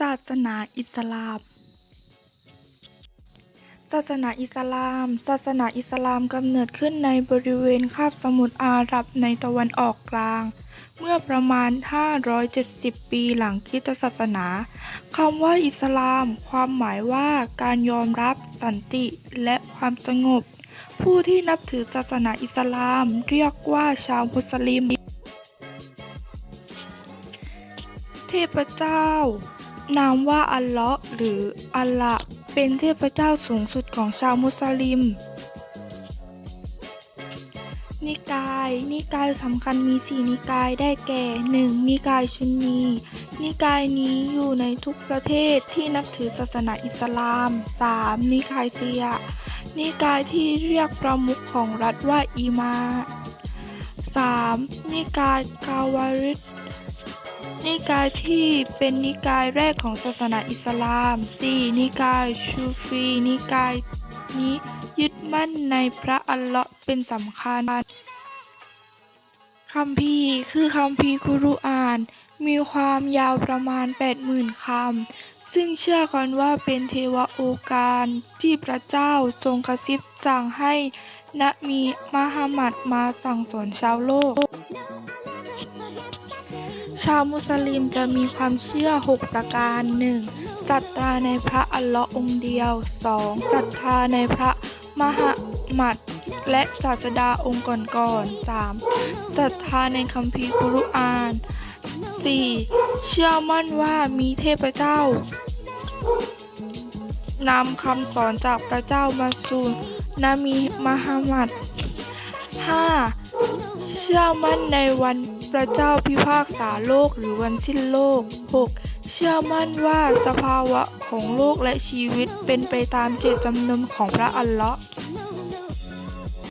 ศาสนาอิสลาม ศาสนาอิสลาม ศาสนาอิสลามกำเนิดขึ้นในบริเวณคาบสมุทรอาหรับในตะวันออกกลาง เมื่อประมาณ 570 ปีหลังคริสตศาสนาคำว่าอิสลาม ความหมายว่าการยอมรับสันติและความสงบ ผู้ที่นับถือศาสนาอิสลามเรียกว่าชาวมุสลิม เทพเจ้า นามว่าอัลเลาะห์หรืออัลละเป็นเทพเจ้าสูงสุดของชาวมุสลิม นิกาย นิกายสำคัญมีสี่นิกายได้แก่ 1. นิกายชุนนี นิกายนี้อยู่ในทุกประเทศที่นับถือศาสนาอิสลาม 3. นิกายเซีย นิกายที่เรียกประมุขของรัฐว่าอีมา 3. นิกายกาวาริด นิกายที่เป็นนิกายแรกของศาสนาอิสลาม 4. นิกายชูฟี นิกายนี้ยึดมั่นในพระอัลเลาะห์เป็นสำคัญคัมภีคือคัมภีคุรุอาน มีความยาวประมาณ 80,000คำ ซึ่งเชื่อกันว่าเป็นเทวโอการที่พระเจ้าทรงกระซิบสั่งให้นบีมหามัดมาสั่งสอนชาวโลก ชาวมุสลิมจะมีความเชื่อ 6 ประการ 1. ศรัทธาในพระอัลเลาะห์องค์เดียว 2. ศรัทธาในพระมหามัดและศาสดาองค์ก่อนๆ 3. ศรัทธาในคัมภีร์คุรุอาน 4. เชื่อมั่นว่ามีเทพเจ้านำคำสอนจากพระเจ้ามาสู่นบีมหามัด 5. เชื่อมั่นในวันพระเจ้าพิพากษาโลกหรือวันสิ้นโลก 6. เชื่อมั่นว่าสภาวะของโลกและชีวิตเป็นไปตามเจตจำนงของพระอัลเลาะห์